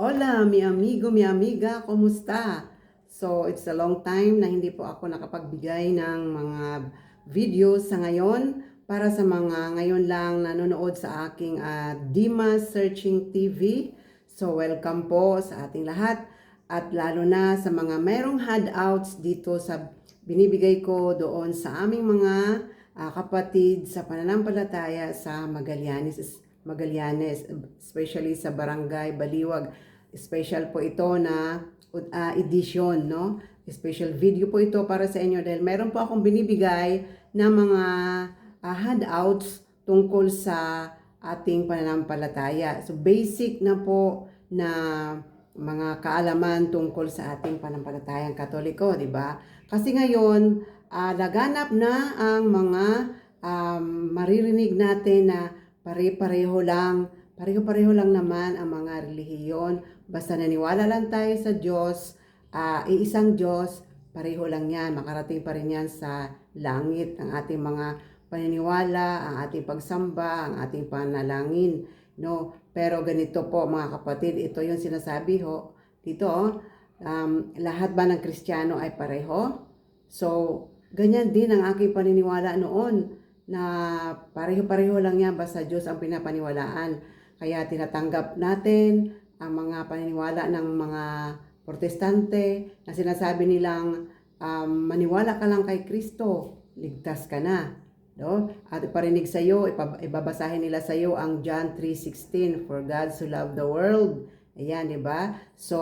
Hola, mi amigo, mi amiga, kumusta? So, it's a long time na hindi po ako nakapagbigay ng mga videos sa ngayon para sa mga ngayon lang nanonood sa aking ah, Dimas Searching TV. So, welcome po sa ating lahat at lalo na sa mga merong handouts dito sa binibigay ko doon sa aming mga ah, kapatid sa pananampalataya sa Magallanes, Magallanes, especially sa Barangay Baliwag. Special po ito na uh, edition, no? Special video po ito para sa inyo dahil meron po akong binibigay na mga ah, handouts tungkol sa ating pananampalataya. So basic na po na mga kaalaman tungkol sa ating pananampalatayang katoliko, di ba? Kasi ngayon, ah, laganap na ang mga um, maririnig natin na pare-pareho lang, pareho-pareho lang naman ang mga relihiyon. Basta naniwala lang tayo sa Diyos, ah, iisang Diyos, pareho lang yan. Makarating pa rin yan sa langit ang ating mga paniniwala, ang ating pagsamba, ang ating panalangin. No? Pero ganito po mga kapatid, ito yung sinasabi ho. Dito, oh, um, lahat ba ng Kristiyano ay pareho? So, ganyan din ang aking paniniwala noon na pareho-pareho lang yan basta Diyos ang pinapaniwalaan. Kaya tinatanggap natin ang mga paniniwala ng mga protestante na sinasabi nilang um, maniwala ka lang kay Kristo, ligtas ka na. No? At parinig sa iyo, ibabasahin nila sa iyo ang John 3:16, for God so loved the world. Ayan, di ba? So,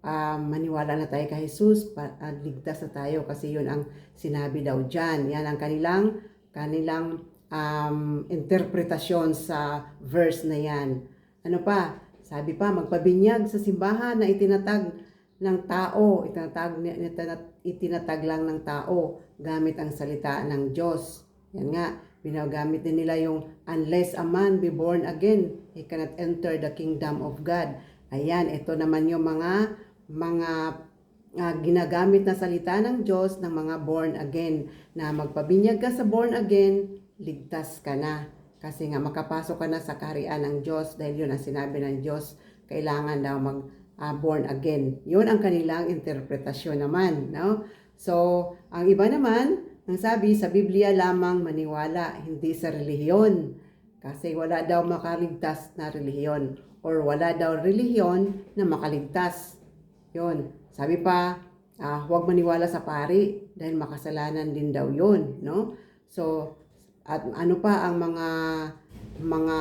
um, maniwala na tayo kay Jesus, pa, uh, ligtas na tayo kasi yun ang sinabi daw dyan. Yan ang kanilang, kanilang um, interpretasyon sa verse na yan. Ano pa? Sabi pa, magpabinyag sa simbahan na itinatag ng tao, itinatag, itinatag lang ng tao gamit ang salita ng Diyos. Yan nga, binagamit din nila yung unless a man be born again, he cannot enter the kingdom of God. Ayan, ito naman yung mga mga uh, ginagamit na salita ng Diyos ng mga born again na magpabinyag ka sa born again, ligtas ka na. Kasi nga makapasok ka na sa kaharian ng Diyos dahil yun ang sinabi ng Diyos, kailangan daw mag uh, born again. Yun ang kanilang interpretasyon naman, no? So, ang iba naman, ang sabi sa Biblia lamang maniwala, hindi sa relihiyon. Kasi wala daw makaligtas na relihiyon or wala daw relihiyon na makaligtas. Yun. Sabi pa, uh, huwag maniwala sa pari dahil makasalanan din daw yun, no? So, at ano pa ang mga mga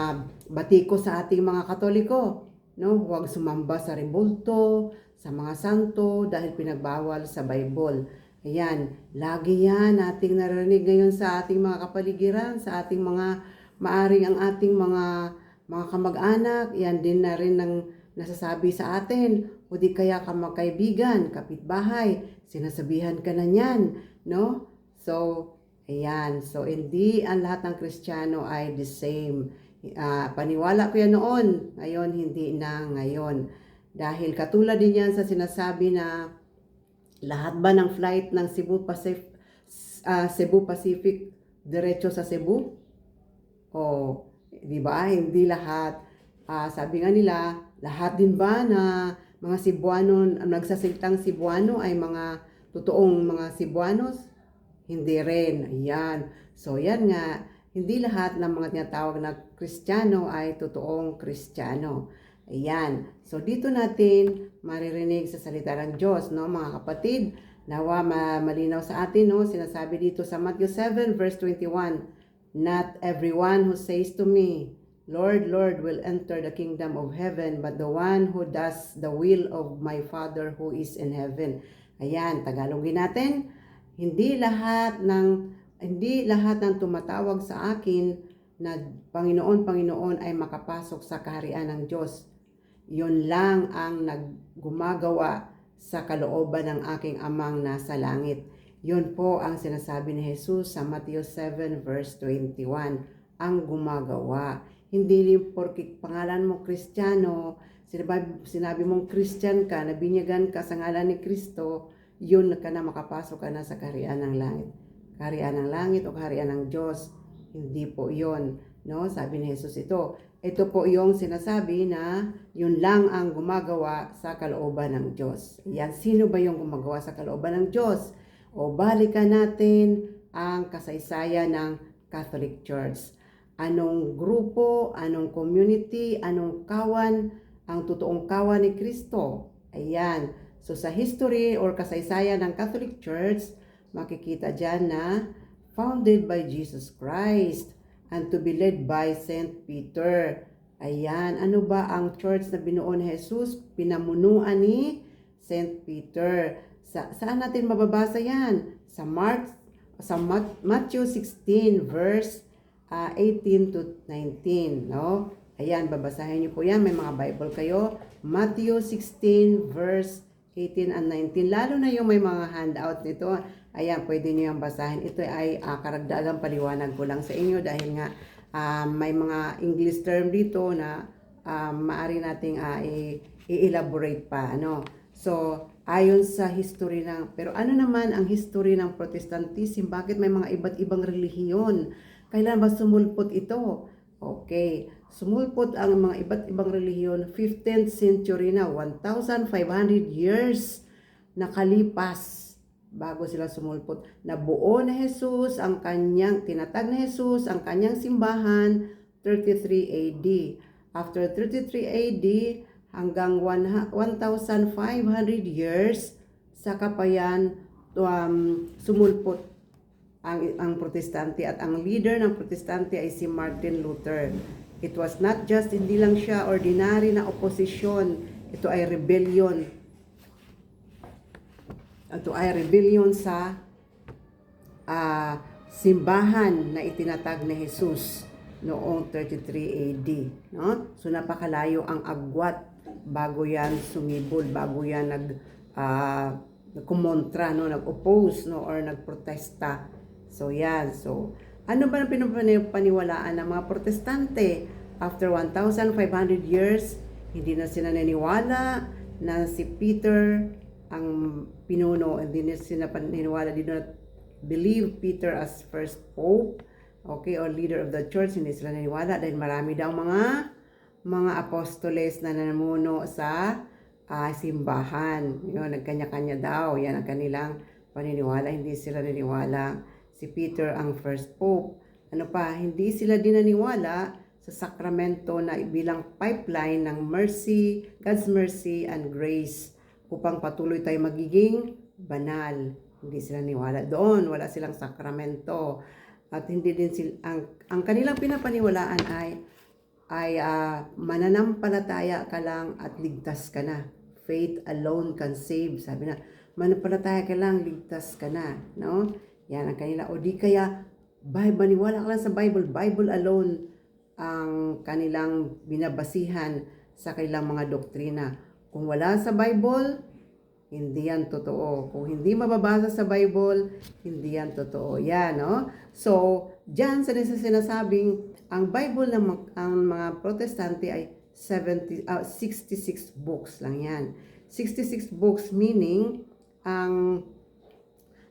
batiko sa ating mga katoliko, no? Huwag sumamba sa rebulto, sa mga santo dahil pinagbawal sa Bible. Ayan, lagi yan ating narinig ngayon sa ating mga kapaligiran, sa ating mga maaring ang ating mga mga kamag-anak, yan din na rin ng nasasabi sa atin, o di kaya ka magkaibigan, kapitbahay, sinasabihan ka na niyan, no? So, ayan. So, hindi ang lahat ng Kristiyano ay the same. Uh, paniwala ko yan noon, ngayon hindi na ngayon. Dahil katulad din yan sa sinasabi na lahat ba ng flight ng Cebu Pacific, uh, Cebu Pacific diretso sa Cebu? O, di ba? Hindi lahat. Uh, sabi nga nila, lahat din ba na mga Cebuano, nagsasalitang Cebuano ay mga totoong mga Cebuanos? Hindi rin. Ayan. So, yan nga. Hindi lahat ng mga tinatawag na Kristiyano ay totoong Kristiyano. Ayan. So, dito natin maririnig sa salita ng Diyos, no, mga kapatid. Nawa malinaw sa atin, no, sinasabi dito sa Matthew 7 verse 21, Not everyone who says to me, Lord, Lord, will enter the kingdom of heaven, but the one who does the will of my Father who is in heaven. Ayan, Tagalogin natin. Hindi lahat ng hindi lahat ng tumatawag sa akin na Panginoon, Panginoon ay makapasok sa kaharian ng Diyos. Yun lang ang naggumagawa sa kalooban ng aking amang nasa langit. Yun po ang sinasabi ni Jesus sa Matthew 7 verse 21, ang gumagawa hindi porke pangalan mo Kristiyano, sinabi, sinabi mong Christian ka, nabinyagan ka sa ngalan ni Kristo, yun ka na makapasok ka na sa kaharian ng langit. Kaharian ng langit o kaharian ng Diyos, hindi po yon no? Sabi ni Jesus ito. ito po yung sinasabi na yun lang ang gumagawa sa kalooban ng Diyos. Yan, sino ba yung gumagawa sa kalooban ng Diyos? O balikan natin ang kasaysayan ng Catholic Church. Anong grupo, anong community, anong kawan, ang totoong kawan ni Kristo. Ayan. So sa history or kasaysayan ng Catholic Church, makikita dyan na founded by Jesus Christ and to be led by Saint Peter. Ayan, ano ba ang church na binuo ni Jesus? Pinamunuan ni Saint Peter. Sa, saan natin mababasa yan? Sa Mark, sa Mat- Matthew 16 verse ah, 18 to 19, no? Ayan, babasahin niyo po yan. May mga Bible kayo. Matthew 16 verse 18 and 19. Lalo na yung may mga handout nito. Ayan, pwede niyo yung basahin. Ito ay uh, karagdagang paliwanag ko lang sa inyo dahil nga ah, may mga English term dito na uh, maari nating ah, i- i-elaborate pa. Ano? So, ayon sa history ng... Pero ano naman ang history ng Protestantism? Bakit may mga iba't ibang relihiyon? Kailan ba sumulpot ito? Okay, sumulpot ang mga iba't ibang relihiyon 15th century na, 1,500 years nakalipas bago sila sumulpot. Nabuo na Jesus ang kanyang, tinatag na Jesus ang kanyang simbahan 33 AD. After 33 AD hanggang 1 1,500 years sa kapayan um, sumulpot ang, ang protestante at ang leader ng protestante ay si Martin Luther. It was not just, hindi lang siya ordinary na oposisyon, ito ay rebellion. Ito ay rebellion sa ah, simbahan na itinatag ni Jesus noong 33 AD. No? So napakalayo ang agwat bago yan sumibol, bago yan nag ah, kumontra, no, nag-oppose no or nagprotesta. So yan. So ano ba ang pinapaniwalaan ng mga protestante? After 1,500 years, hindi na sila naniniwala na si Peter ang pinuno, hindi na sila paniniwala, did not believe Peter as first pope, okay, or leader of the church, hindi sila naniniwala dahil marami daw mga mga apostoles na namuno sa ah, simbahan. Yun, nagkanya-kanya daw. Yan ang kanilang paniniwala. Hindi sila naniniwala si Peter ang first pope. Ano pa, hindi sila din naniniwala sa sakramento na bilang pipeline ng mercy, God's mercy and grace upang patuloy tayo magiging banal. Hindi sila niwala doon, wala silang sakramento. At hindi din sila, ang, ang kanilang pinapaniwalaan ay ay ah, mananampalataya ka lang at ligtas ka na. Faith alone can save. Sabi na, mananampalataya ka lang, ligtas ka na. No? Yan ang kanila. O di kaya, Bible, maniwala ka lang sa Bible. Bible alone ang kanilang binabasihan sa kanilang mga doktrina. Kung wala sa Bible, hindi yan totoo. Kung hindi mababasa sa Bible, hindi yan totoo. Yan, no? So, dyan sa nasa sinasabing, ang Bible ng ang mga protestante ay 70, ah, 66 books lang yan. 66 books meaning, ang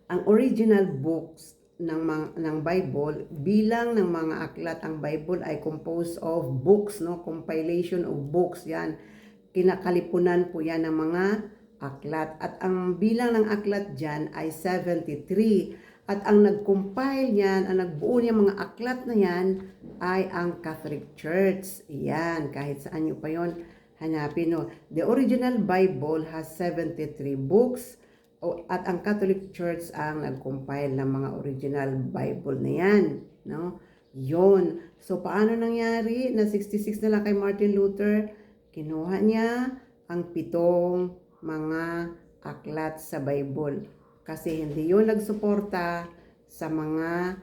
ang original books ng mga, ng Bible bilang ng mga aklat. Ang Bible ay composed of books no? Compilation of books yan. Kinakalipunan po yan ng mga aklat. At ang bilang ng aklat diyan ay 73 at ang nag-compile niyan ang nagbuo niya mga aklat na yan ay ang Catholic Church. Yan kahit saan niyo pa yon hanapin no? The original Bible has 73 books at ang Catholic Church ang nag-compile ng mga original Bible na yan. No? Yon. So, paano nangyari na 66 na lang kay Martin Luther? Kinuha niya ang pitong mga aklat sa Bible. Kasi hindi yun nagsuporta sa mga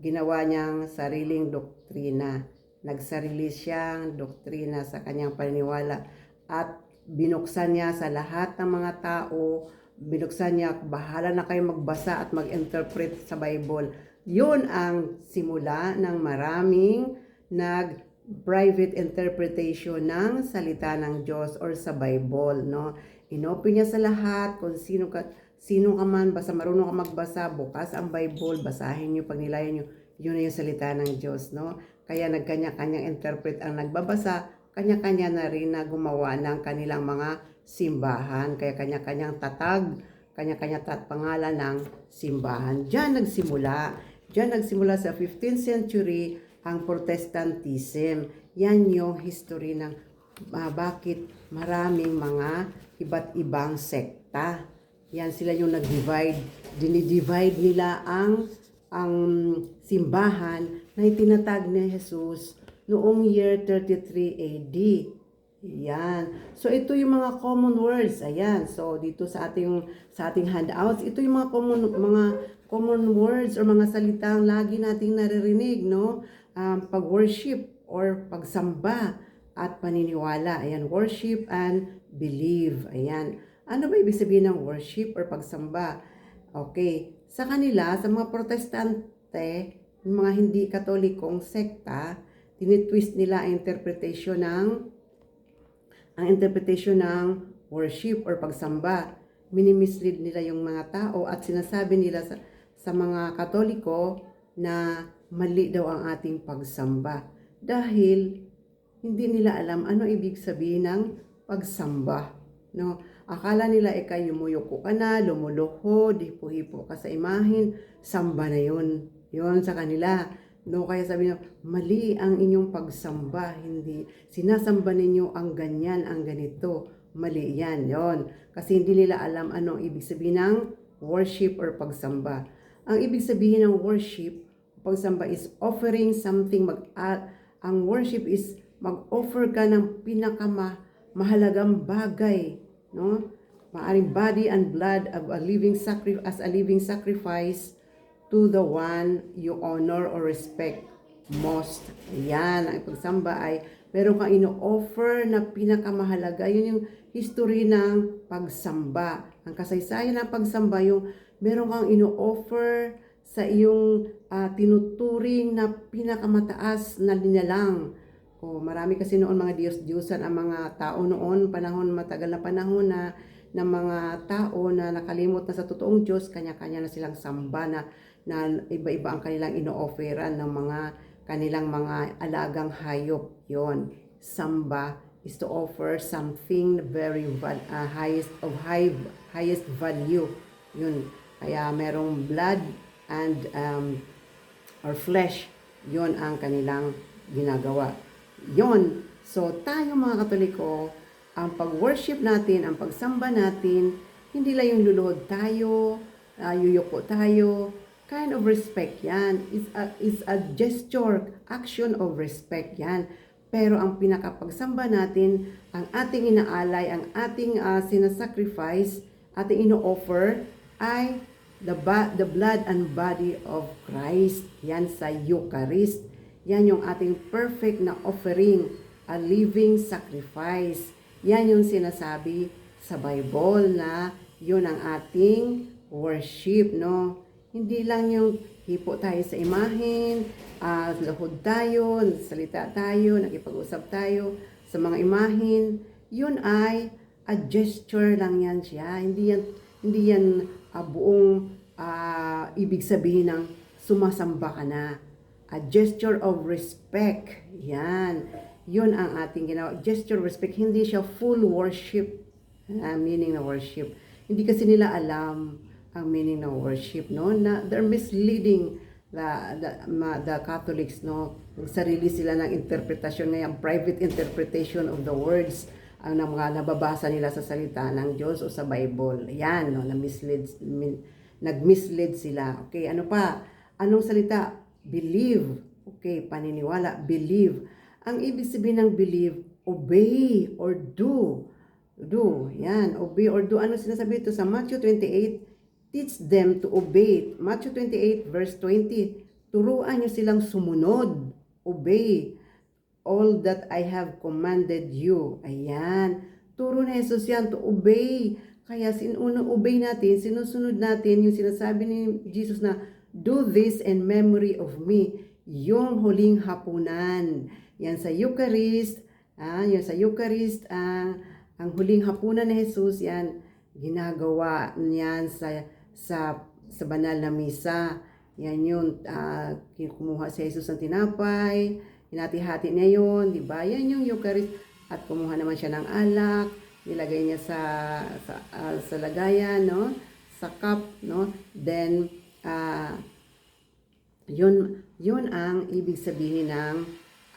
ginawa niyang sariling doktrina. Nagsarili siyang doktrina sa kanyang paniniwala at binuksan niya sa lahat ng mga tao binuksan niya, bahala na kayo magbasa at mag-interpret sa Bible. Yun ang simula ng maraming nag-private interpretation ng salita ng Diyos or sa Bible, no? Inopen niya sa lahat kung sino ka, sino ka man, basta marunong ka magbasa, bukas ang Bible, basahin niyo, pagnilayan niyo, yun na yung salita ng Diyos, no? Kaya nagkanya-kanyang interpret ang nagbabasa, kanya-kanya na rin na gumawa ng kanilang mga simbahan. Kaya kanya-kanyang tatag, kanya-kanya tat pangalan ng simbahan. Diyan nagsimula. Diyan nagsimula sa 15th century ang Protestantism. Yan yung history ng ah, bakit maraming mga iba't ibang sekta. Yan sila yung nag-divide. Dinidivide nila ang ang simbahan na itinatag ni Jesus noong year 33 AD. Yan. So ito yung mga common words. Ayan. So dito sa ating sa ating handouts, ito yung mga common mga common words or mga salitang lagi nating naririnig, no? Um, pag-worship or pagsamba at paniniwala. Ayan, worship and believe. Ayan. Ano ba ibig sabihin ng worship or pagsamba? Okay. Sa kanila, sa mga protestante, yung mga hindi katolikong sekta, tinitwist nila ang interpretation ng ang interpretation ng worship or pagsamba. Minimislead nila yung mga tao at sinasabi nila sa, sa mga katoliko na mali daw ang ating pagsamba. Dahil hindi nila alam ano ibig sabihin ng pagsamba. No? Akala nila ikay yumuyuko ka na, lumuluho, hipo-hipo ka sa imahin, samba na yun. Yun sa kanila. No, kaya sabi niya, mali ang inyong pagsamba, hindi. Sinasamba ninyo ang ganyan, ang ganito. Mali yan, yon. Kasi hindi nila alam anong ibig sabihin ng worship or pagsamba. Ang ibig sabihin ng worship, pagsamba is offering something, mag ah, ang worship is mag-offer ka ng pinakamahalagang bagay, no? Maaring body and blood of a living sacri- as a living sacrifice to the one you honor or respect most. Ayan, ang pagsamba ay meron kang ino-offer na pinakamahalaga. Yun yung history ng pagsamba. Ang kasaysayan ng pagsamba, yung meron kang ino-offer sa iyong ah, tinuturing na pinakamataas na linalang. O marami kasi noon mga Diyos-Diyosan ang mga tao noon, panahon, matagal na panahon na ng mga tao na nakalimot na sa totoong Diyos, kanya-kanya na silang samba na, na iba-iba ang kanilang ino-offeran ng mga kanilang mga alagang hayop. Yon Samba is to offer something very ah, highest of high highest value. Yun. Kaya merong blood and um, or flesh. Yon ang kanilang ginagawa. Yon. So tayo mga Katoliko, ang pag-worship natin, ang pagsamba natin, hindi lang yung luluhod tayo, uh, yuyuko tayo, kind of respect yan. It's a, it's a gesture, action of respect yan. Pero ang pinakapagsamba natin, ang ating inaalay, ang ating uh, sinasacrifice, ating ino-offer, ay the, the blood and body of Christ. Yan sa Eucharist. Yan yung ating perfect na offering, a living sacrifice. Yan yung sinasabi sa Bible na yun ang ating worship, no? Hindi lang yung hipo tayo sa imahin, uh, lahod tayo, salita tayo, nakipag-usap tayo sa mga imahin. Yun ay a gesture lang yan siya. Hindi yan, hindi yan uh, buong uh, ibig sabihin ng sumasamba ka na. A gesture of respect. Yan. Yun ang ating ginawa. Gesture of respect. Hindi siya full worship. Uh, meaning na worship. Hindi kasi nila alam ang meaning ng worship, no? Na they're misleading the, the, ma, the Catholics, no? Sarili sila ng interpretasyon ngayon, private interpretation of the words ang ng mga nababasa nila sa salita ng Diyos o sa Bible. Yan, no? Na mislead, min, nag-mislead sila. Okay, ano pa? Anong salita? Believe. Okay, paniniwala. Believe. Ang ibig sabihin ng believe, obey or do. Do. Yan, obey or do. Ano sinasabi ito sa Matthew 28? Teach them to obey. Matthew 28 verse 20. Turuan niyo silang sumunod. Obey all that I have commanded you. Ayan. Turo na Jesus yan to obey. Kaya sinuno obey natin, sinusunod natin yung sinasabi ni Jesus na do this in memory of me. Yung huling hapunan. Yan sa Eucharist, ah, yan sa Eucharist, ah, ang huling hapunan ni Jesus, yan, ginagawa niyan sa, sa, sa banal na misa. Yan yun, uh, kumuha si Jesus ng tinapay, hinati-hati niya yun, di ba? Yan yung Eucharist. At kumuha naman siya ng alak, nilagay niya sa sa, ah, sa lagayan, no? Sa cup, no? Then, ah, yun, yun ang ibig sabihin ng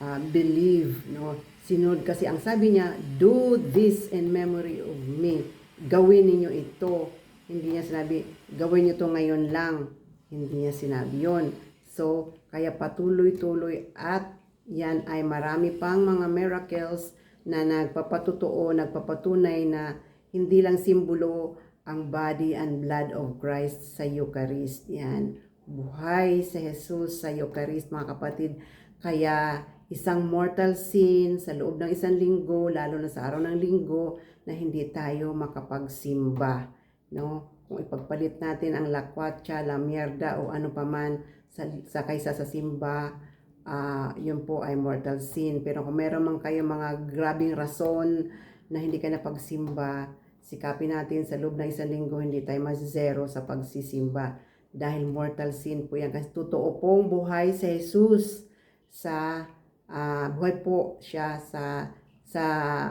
ah, believe, no? Sinunod kasi ang sabi niya, do this in memory of me. Gawin ninyo ito. Hindi niya sinabi, gawin niyo to ngayon lang. Hindi niya sinabi yon. So, kaya patuloy-tuloy at yan ay marami pang mga miracles na nagpapatutuo, nagpapatunay na hindi lang simbolo ang body and blood of Christ sa Eucharist. Yan. Buhay sa Jesus sa Eucharist, mga kapatid. Kaya isang mortal sin sa loob ng isang linggo, lalo na sa araw ng linggo, na hindi tayo makapagsimba. No? Kung ipagpalit natin ang lakwatsa, la mierda o ano paman sa, sa kaysa sa simba, ah yun po ay mortal sin. Pero kung meron man kayo mga grabing rason na hindi ka napagsimba, sikapin natin sa loob ng isang linggo, hindi tayo mas zero sa pagsisimba. Dahil mortal sin po yan. Kasi totoo pong buhay sa Jesus sa ah, buhay po siya sa sa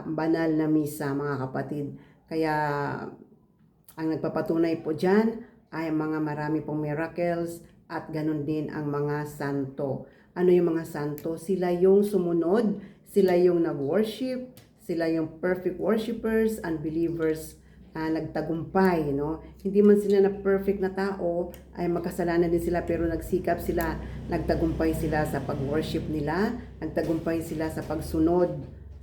banal na misa mga kapatid. Kaya ang nagpapatunay po dyan ay mga marami pong miracles at ganun din ang mga santo. Ano yung mga santo? Sila yung sumunod, sila yung nag-worship, sila yung perfect worshipers and believers ah, nagtagumpay, no? Hindi man sila na perfect na tao, ay makasalanan din sila pero nagsikap sila, nagtagumpay sila sa pag-worship nila, nagtagumpay sila sa pagsunod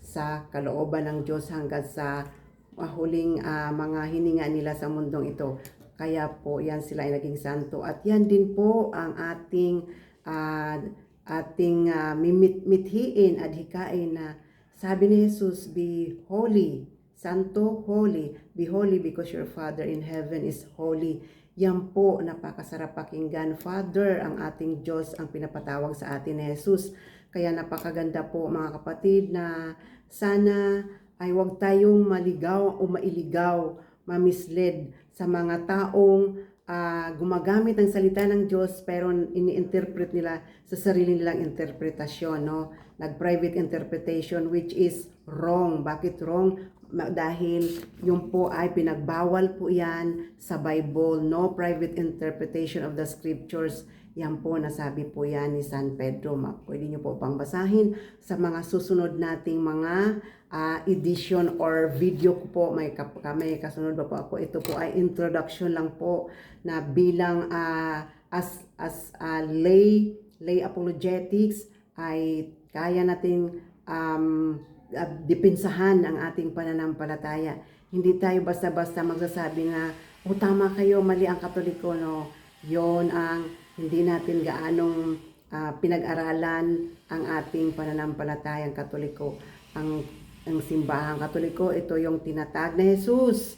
sa kalooban ng Diyos hanggang sa huling ah, mga hininga nila sa mundong ito. Kaya po yan sila ay naging santo at yan din po ang ating ah, ating ah, mimit mithiin at hikain na sabi ni Jesus, be holy, santo, holy, be holy because your Father in heaven is holy. Yan po, napakasarap pakinggan. Father, ang ating Diyos ang pinapatawag sa atin ni Jesus. Kaya napakaganda po mga kapatid na sana ay huwag tayong maligaw o mailigaw, mamisled sa mga taong ah, gumagamit ng salita ng Diyos pero ini-interpret nila sa sarili nilang interpretasyon, no? Nag-private interpretation which is wrong. Bakit wrong? Dahil yung po ay pinagbawal po yan sa Bible, no private interpretation of the scriptures. Yan po, nasabi po yan ni San Pedro. Pwede nyo po pang basahin sa mga susunod nating mga ah, edition or video ko po. May, may kasunod pa po ako. Ito po ay introduction lang po na bilang ah, as, as ah, lay, lay apologetics ay kaya nating um, ah, dipinsahan ang ating pananampalataya. Hindi tayo basta-basta magsasabi na, o tama kayo, mali ang katoliko, no? Yon ang hindi natin gaanong ah, pinag-aralan ang ating pananampalatayang katoliko. Ang, ang simbahang katoliko, ito yung tinatag na Jesus.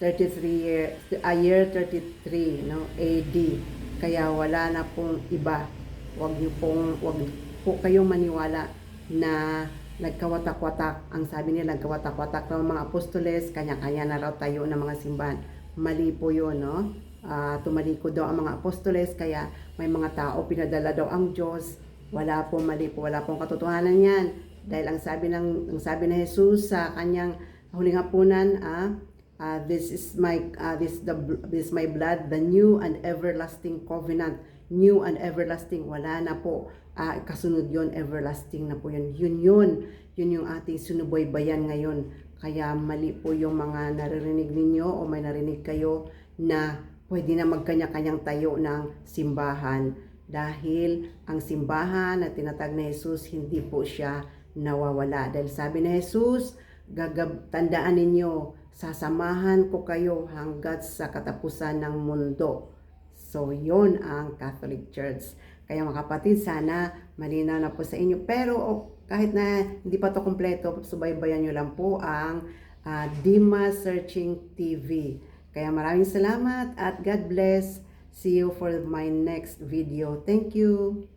33 year, a year 33, no, AD. Kaya wala na pong iba. Huwag niyo pong, huwag po kayong maniwala na nagkawatak-watak. Ang sabi nila, nagkawatak-watak ng mga apostoles, kanya-kanya na raw tayo ng mga simbahan. Mali po yun, no? Ah, tumalikod daw ang mga apostoles, kaya may mga tao, pinadala daw ang Diyos. Wala po, mali po, wala pong katotohanan yan. Dahil ang sabi ng ang sabi ni Jesus sa kanyang huling hapunan, ah, ah, this is my ah, this the this is my blood, the new and everlasting covenant. New and everlasting, wala na po. Ah, kasunod yon everlasting na po yun. Yun yun. Yun yung ating sinubaybayan ngayon. Kaya mali po yung mga naririnig ninyo o may narinig kayo na pwede na magkanya-kanyang tayo ng simbahan. Dahil ang simbahan na tinatag ni Jesus, hindi po siya nawawala. Dahil sabi ni Jesus, gagab tandaan ninyo, sasamahan ko kayo hanggat sa katapusan ng mundo. So, yon ang Catholic Church. Kaya mga kapatid, sana malinaw na po sa inyo. Pero oh, kahit na hindi pa to kompleto, subaybayan nyo lang po ang ah, Dima Searching TV. Kaya maraming salamat at God bless. See you for my next video. Thank you.